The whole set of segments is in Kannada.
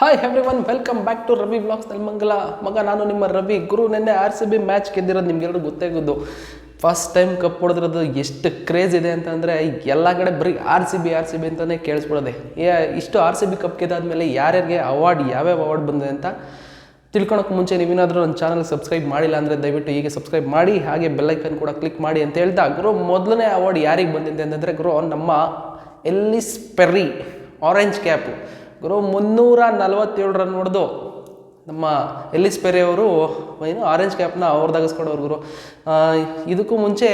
Hi everyone welcome back to Ravi blogs Nelamangala ಮಗ, ನಾನು ನಿಮ್ಮ ರವಿ. ಗುರು, ನಿನ್ನೆ ಆರ್ ಸಿ ಬಿ ಮ್ಯಾಚ್ ಗೆದ್ದಿರೋದು ನಿಮ್ಗೆಲ್ಲರೂ ಗೊತ್ತೇ ಗೊತ್ತು ಫಸ್ಟ್ ಟೈಮ್ ಕಪ್ ಹೊಡೆದಿರೋದು ಎಷ್ಟು ಕ್ರೇಜ್ ಇದೆ ಅಂತಂದರೆ ಎಲ್ಲ ಕಡೆ ಬರೀ R C B R C B ಅಂತಲೇ ಕೇಳಿಸ್ಬಿಡೋದೆ. ಏ, ಇಷ್ಟು ಆರ್ ಸಿ ಬಿ ಕಪ್ ಗೆದ್ದಾದ್ಮೇಲೆ ಯಾರ್ಯಾರಿಗೆ ಅವಾರ್ಡ್ ಯಾವ್ಯಾವ ಅವಾರ್ಡ್ ಬಂದಿದೆ ಅಂತ ತಿಳ್ಕೊಳಕ್ಕೆ ಮುಂಚೆ ನೀವೇನಾದರೂ ನನ್ನ ಚಾನಲ್ ಸಬ್ಸ್ಕ್ರೈಬ್ ಮಾಡಿಲ್ಲ ಅಂದರೆ ದಯವಿಟ್ಟು ಹೀಗೆ ಸಬ್ಸ್ಕ್ರೈಬ್ ಮಾಡಿ, ಹಾಗೆ ಬೆಲ್ಲೈಕನ್ ಕೂಡ ಕ್ಲಿಕ್ ಮಾಡಿ ಅಂತ ಹೇಳ್ತಾ ಗುರು, ಮೊದಲನೇ ಅವಾರ್ಡ್ ಯಾರಿಗೆ ಬಂದಿದೆ ಅಂತಂದರೆ ಗುರು, ನಮ್ಮ ಎಲ್ಲಿಸ್ ಪೆರ್ರಿ ಆರೆಂಜ್ ಕ್ಯಾಪು ಗುರು ಮುನ್ನೂರ ನಲವತ್ತೇಳು ರನ್ ನಮ್ಮ ಎಲ್ಲಿಸ್ ಅವರು ಏನು ಆರೆಂಜ್ ಕ್ಯಾಪ್ನ ಅವ್ರದಾಗಿಸ್ಕೊಂಡವ್ರು ಗುರು. ಇದಕ್ಕೂ ಮುಂಚೆ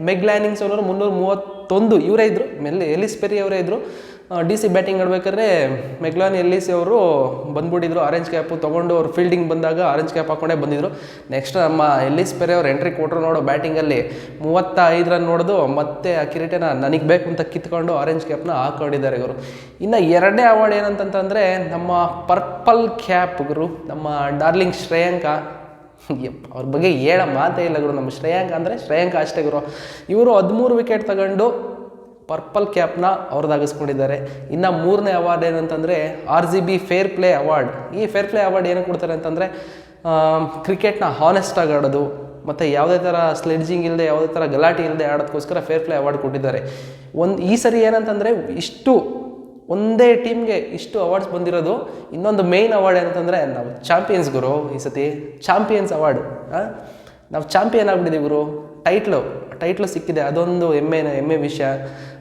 ಮೆಗ್ ಲ್ಯಾನಿಂಗ್ಸ್ ಅವರು ಮುನ್ನೂರ ಮೂವತ್ತೊಂದು, ಇವರೇ ಇದ್ದರು ಮೆಲ್ಲಿ ಎಲ್ಲಿಸ್ ಪೆರಿ ಅವರೇ ಇದ್ದರು ಡಿ ಸಿ ಬ್ಯಾಟಿಂಗ್ ಆಡ್ಬೇಕಾದ್ರೆ ಮೆಗ್ಲಾನ್, ಎಲ್ಲಿಸಿ ಅವರು ಬಂದ್ಬಿಟ್ಟಿದ್ರು. ಆರೆಂಜ್ ಕ್ಯಾಪು ತೊಗೊಂಡು ಅವ್ರು ಫೀಲ್ಡಿಂಗ್ ಬಂದಾಗ ಆರೆಂಜ್ ಕ್ಯಾಪ್ ಹಾಕೊಂಡೇ ಬಂದಿದ್ರು. ನೆಕ್ಸ್ಟ್ ನಮ್ಮ ಎಲ್ಲಿಸ್ ಪೆರೆ ಅವ್ರು ಎಂಟ್ರಿ ಕೊಟ್ಟರು ನೋಡು ಬ್ಯಾಟಿಂಗಲ್ಲಿ ಮೂವತ್ತ ಐದು ರನ್ ನೋಡಿದು ಮತ್ತೆ ಆ ಕಿರೀಟನ ನನಗೆ ಬೇಕು ಅಂತ ಕಿತ್ಕೊಂಡು ಆರೆಂಜ್ ಕ್ಯಾಪ್ನ ಹಾಕೊಂಡಿದ್ದಾರೆ ಗುರು ಇನ್ನು ಎರಡನೇ ಅವಾರ್ಡ್ ಏನಂತಂತಂದರೆ ನಮ್ಮ ಪರ್ಪಲ್ ಕ್ಯಾಪ್ ಗುರು, ನಮ್ಮ ಡಾರ್ಲಿಂಗ್ ಶ್ರೇಯಾಂಕ. ಅವ್ರ ಬಗ್ಗೆ ಹೇಳೋ ಮಾತೇ ಇಲ್ಲ ಗುರು. ನಮ್ಮ ಶ್ರೇಯಾಂಕ ಅಂದರೆ ಶ್ರೇಯಾಂಕ ಅಷ್ಟೇ ಗುರು. ಇವರು ಹದಿಮೂರು ವಿಕೆಟ್ ತಗೊಂಡು ಪರ್ಪಲ್ ಕ್ಯಾಪ್ನ ಅವ್ರದ್ದಾಗಿಸ್ಕೊಂಡಿದ್ದಾರೆ ಇನ್ನು ಮೂರನೇ ಅವಾರ್ಡ್ ಏನಂತಂದರೆ R G B fair play award ಈ ಫೇರ್ ಪ್ಲೇ ಅವಾರ್ಡ್ ಏನಕ್ಕೆ ಕೊಡ್ತಾರೆ ಅಂತಂದರೆ ಕ್ರಿಕೆಟ್ನ ಹಾನೆಸ್ಟಾಗಿ ಆಡೋದು, ಮತ್ತು ಯಾವುದೇ ಥರ ಸ್ಲೆಡ್ಜಿಂಗ್ ಇಲ್ಲದೆ ಯಾವುದೇ ಥರ ಗಲಾಟೆ ಇಲ್ಲದೆ ಆಡೋದಕ್ಕೋಸ್ಕರ ಫೇರ್ ಪ್ಲೇ ಅವಾರ್ಡ್ ಕೊಟ್ಟಿದ್ದಾರೆ. ಒಂದು, ಈ ಸರಿ ಏನಂತಂದರೆ ಇಷ್ಟು, ಒಂದೇ ಟೀಮ್ಗೆ ಇಷ್ಟು ಅವಾರ್ಡ್ಸ್ ಬಂದಿರೋದು. ಇನ್ನೊಂದು ಮೇಯ್ನ್ ಅವಾರ್ಡ್ ಏನಂತಂದರೆ ನಾವು ಚಾಂಪಿಯನ್ಸ್ ಗುರು ಈ ಸತಿ ಚಾಂಪಿಯನ್ಸ್ ಅವಾರ್ಡ್ ನಾವು ಚಾಂಪಿಯನ್ ಆಗ್ಬಿಟ್ಟಿದ್ದೀವಿ ಗುರು. ಟೈಟ್ಲು ಟೈಟ್ಲು ಸಿಕ್ಕಿದೆ, ಅದೊಂದು ಹೆಮ್ಮೆ ಹೆಮ್ಮೆ ವಿಷಯ.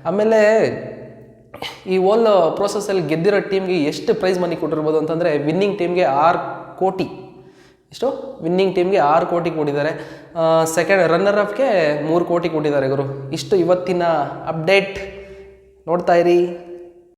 ಆಮೇಲೆ ಈ ಓಲ್ ಪ್ರೋಸೆಸ್ಸಲ್ಲಿ ಗೆದ್ದಿರೋ ಟೀಮ್ಗೆ ಎಷ್ಟು ಪ್ರೈಸ್ ಮನಿ ಕೊಟ್ಟಿರ್ಬೋದು ಅಂತಂದರೆ ವಿನ್ನಿಂಗ್ ಟೀಮ್ಗೆ ಆರು ಕೋಟಿ. ಇಷ್ಟು ವಿನ್ನಿಂಗ್ ಟೀಮ್ಗೆ ಆರು ಕೋಟಿ ಕೊಟ್ಟಿದ್ದಾರೆ. ಸೆಕೆಂಡ್ ರನ್ನರ್ ಅಪ್ಗೆ ಮೂರು ಕೋಟಿ ಕೊಟ್ಟಿದ್ದಾರೆ ಗುರು. ಇಷ್ಟು ಇವತ್ತಿನ ಅಪ್ಡೇಟ್ ನೋಡ್ತಾ ಇರಿ.